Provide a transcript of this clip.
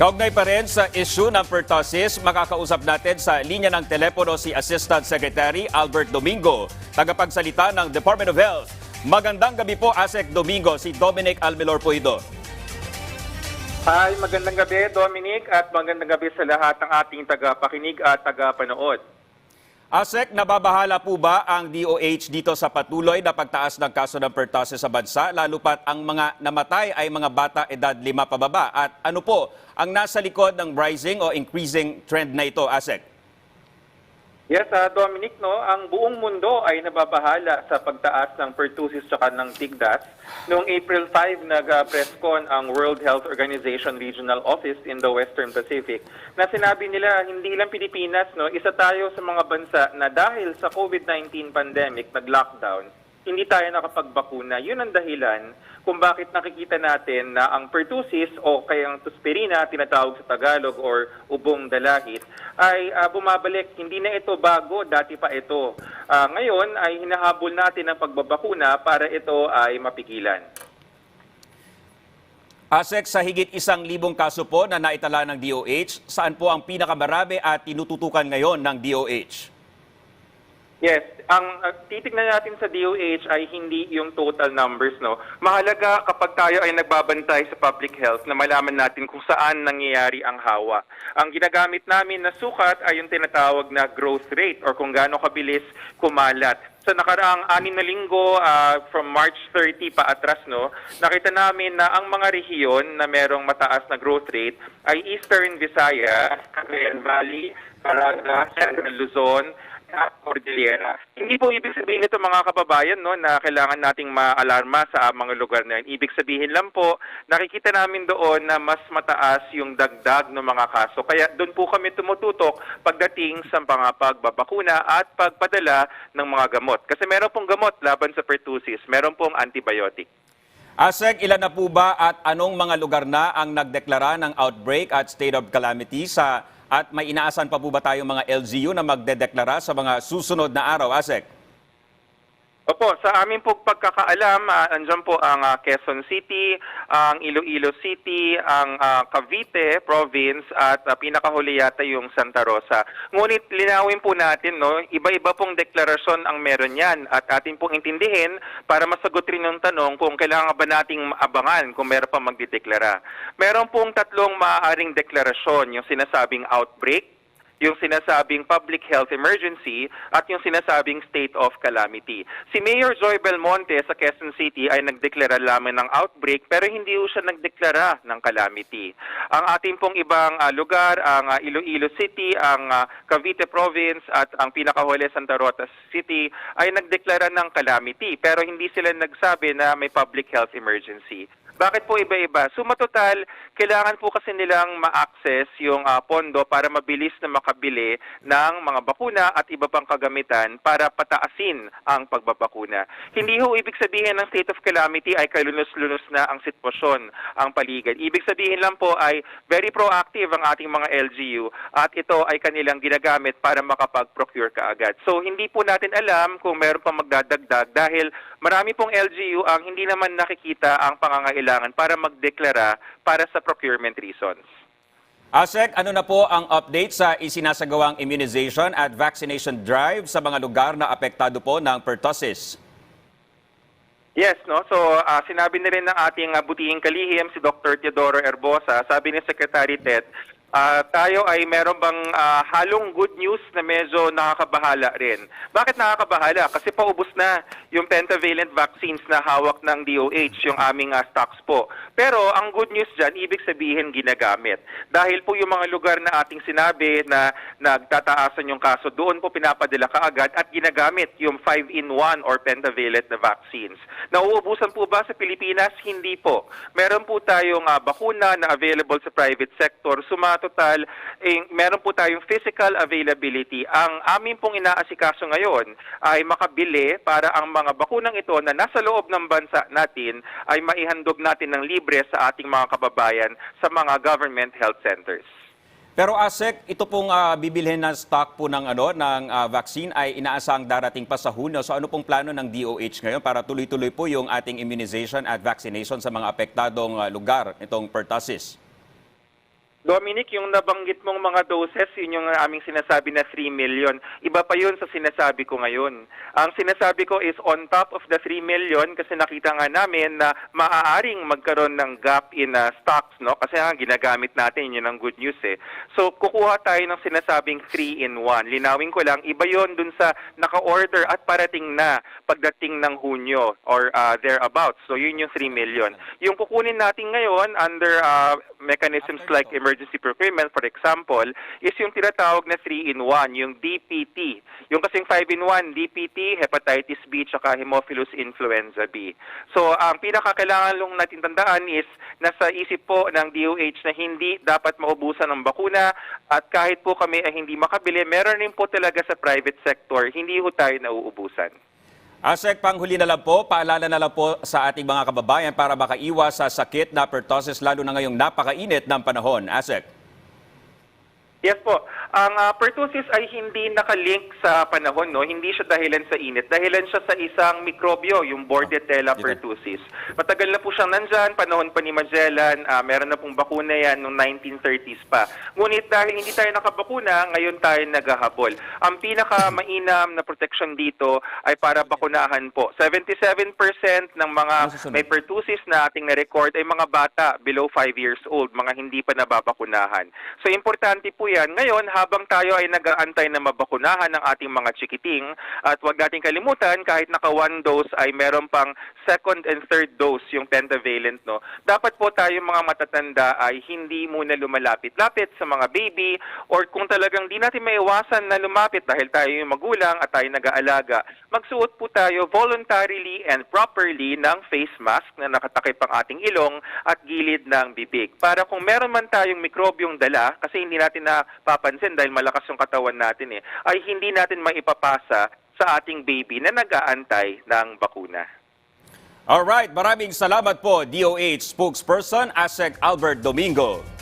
Kaugnay pa rin sa issue ng pertussis, makakausap natin sa linya ng telepono si Assistant Secretary Albert Domingo, tagapagsalita ng Department of Health. Magandang gabi po, Asek Domingo, si Dominic Almelor po ito. Hi, magandang gabi Dominic at magandang gabi sa lahat ng ating tagapakinig at tagapanood. Asek, nababahala po ba ang DOH dito sa patuloy na pagtaas ng kaso ng pertussis sa bansa, lalo pat ang mga namatay ay mga bata edad lima pababa? At ano po ang nasa likod ng rising o increasing trend na ito, Asek? Yes, ah, Dominic, no, ang buong mundo ay nababahala sa pagtaas ng pertussis at ng tigdas. Noong April 5, nag-press con ang World Health Organization Regional Office in the Western Pacific na sinabi nila hindi lang Pilipinas, no, isa tayo sa mga bansa na dahil sa COVID-19 pandemic, nag-lockdown, hindi tayo nakapagbakuna. Yun ang dahilan kung bakit nakikita natin na ang pertussis o kayang tuspirina, tinatawag sa Tagalog or ubong dalahit, ay ah, bumabalik. Hindi na ito bago, dati pa ito. Ah, ngayon ay hinahabol natin ang pagbabakuna para ito ay mapigilan. Asek, sa higit isang libong kaso po na naitala ng DOH, saan po ang pinakamarami at tinututukan ngayon ng DOH? Yes, ang uh, titignan natin sa DOH ay hindi yung total numbers, no. Mahalaga kapag tayo ay nagbabantay sa public health na malaman natin kung saan nangyayari ang hawa. Ang ginagamit namin na sukat ay yung tinatawag na growth rate or kung gaano kabilis kumalat. Sa nakaraang anim na linggo ah, from March 30 pa atras, no, nakita namin na ang mga rehiyon na merong mataas na growth rate ay Eastern Visayas, Cagayan Valley, Caraga, Central Luzon, at Cordillera. Hindi po ibig sabihin nito mga kababayan no, na kailangan nating maalarma sa mga lugar na yun. Ibig sabihin lang po, nakikita namin doon na mas mataas yung dagdag ng mga kaso. Kaya doon po kami tumututok pagdating sa mga pagbabakuna at pagpadala ng mga gamot. Kasi meron pong gamot laban sa pertussis, meron pong antibiotic. Asek, ilan na po ba at anong mga lugar na ang nagdeklara ng outbreak at state of calamity sa at may inaasan pa po ba tayong mga LGU na magdedeklara sa mga susunod na araw, Asek? Opo, sa amin po pagkakaalam, uh, andyan po ang ah, Quezon City, ang Iloilo City, ang ah, Cavite Province at ah, pinakahuli yata yung Santa Rosa. Ngunit linawin po natin, no, iba-iba pong deklarasyon ang meron yan at atin pong intindihin para masagot rin yung tanong kung kailangan ba nating abangan kung meron pa magdideklara. Meron pong tatlong maaaring deklarasyon, yung sinasabing outbreak, yung sinasabing public health emergency at yung sinasabing state of calamity. Si Mayor Joy Belmonte sa Quezon City ay nagdeklara lamang ng outbreak pero hindi siya nagdeklara ng calamity. Ang ating pong ibang ah, lugar, ang ah, Iloilo City, ang ah, Cavite Province at ang pinakahuli Santa Rosa City ay nagdeklara ng calamity pero hindi sila nagsabi na may public health emergency. Bakit po iba-iba? Suma total, kailangan po kasi nilang ma-access yung ah, pondo para mabilis na makabili ng mga bakuna at iba pang kagamitan para pataasin ang pagbabakuna. Hindi ho ibig sabihin ng state of calamity ay kalunos-lunos na ang sitwasyon, ang paligid. Ibig sabihin lang po ay very proactive ang ating mga LGU at ito ay kanilang ginagamit para makapag-procure kaagad. So hindi po natin alam kung meron pang magdadagdag dahil marami pong LGU ang hindi naman nakikita ang pangangailangan para magdeklara para sa procurement reasons. Asek, ano na po ang update sa isinasagawang immunization at vaccination drive sa mga lugar na apektado po ng pertussis? Yes, no. So, ah, sinabi na rin ng ating uh, butihing kalihim si Dr. Teodoro Herbosa, sabi ni Secretary Ted, ah, tayo ay meron bang ah, halong good news na medyo nakakabahala rin. Bakit nakakabahala? Kasi paubos na yung pentavalent vaccines na hawak ng DOH, yung aming ah, stocks po. Pero ang good news dyan, ibig sabihin ginagamit. Dahil po yung mga lugar na ating sinabi na nagtataasan yung kaso, doon po pinapadala kaagad at ginagamit yung 5-in-1 or pentavalent na vaccines. Nauubusan po ba sa Pilipinas? Hindi po. Meron po tayong ah, bakuna na available sa private sector. Sumatotal, eh, meron po tayong physical availability. Ang amin pong inaasikaso ngayon ay makabili para ang mga bakunang ito na nasa loob ng bansa natin ay maihandog natin ng libre sa ating mga kababayan sa mga government health centers. Pero Asek, ito pong ah, bibilhin na stock po ng ano ng ah, vaccine ay inaasang darating pa sa Hunyo. So ano pong plano ng DOH ngayon para tuloy-tuloy po yung ating immunization at vaccination sa mga apektadong ah, lugar itong pertussis? Dominic, yung nabanggit mong mga doses, yun yung aming sinasabi na 3 million. Iba pa yun sa sinasabi ko ngayon. Ang sinasabi ko is on top of the 3 million kasi nakita nga namin na maaaring magkaroon ng gap in uh, stocks, no? Kasi nga ginagamit natin, yun ang good news eh. So, kukuha tayo ng sinasabing 3 in 1. Linawin ko lang, iba yon dun sa naka-order at parating na pagdating ng Hunyo or uh, thereabouts. So, yun yung 3 million. Yung kukunin natin ngayon under uh, mechanisms like emergency procurement, for example, is yung tinatawag na 3-in-1, yung DPT. Yung kasing 5-in-1, DPT, hepatitis B, tsaka Haemophilus influenza B. So, ang pinakakailangan lang natin tandaan is nasa isip po ng DOH na hindi dapat maubusan ng bakuna at kahit po kami ay hindi makabili, meron rin po talaga sa private sector, hindi ho tayo nauubusan. ASEC, panghuli na lang po, paalala na lang po sa ating mga kababayan para makaiwas sa sakit na pertussis lalo na ngayong napakainit ng panahon. ASEC. Yes po. Ang ah, pertussis ay hindi nakalink sa panahon, no? Hindi siya dahilan sa init. Dahilan siya sa isang mikrobyo, yung Bordetella dito. pertussis. Matagal na po siyang nandyan, panahon pa ni Magellan, ah, meron na pong bakuna yan noong 1930s pa. Ngunit dahil hindi tayo nakabakuna, ngayon tayo naghahabol. Ang pinaka-mainam na protection dito ay para bakunahan po. 77% ng mga may pertussis na ating na-record ay mga bata below 5 years old, mga hindi pa nababakunahan. So importante po yan. Ngayon, habang tayo ay nag-aantay na mabakunahan ng ating mga chikiting, at huwag natin kalimutan, kahit naka one dose ay meron pang second and third dose, yung pentavalent, no? Dapat po tayo mga matatanda ay hindi muna lumalapit-lapit sa mga baby or kung talagang di natin maiwasan na lumapit dahil tayo yung magulang at tayo nag-aalaga, magsuot po tayo voluntarily and properly ng face mask na nakatakip ang ating ilong at gilid ng bibig. Para kung meron man tayong mikrobyong dala, kasi hindi natin napapansin dahil malakas yung katawan natin eh, ay hindi natin maipapasa sa ating baby na nag-aantay ng bakuna. Alright, maraming salamat po DOH spokesperson ASEC Albert Domingo.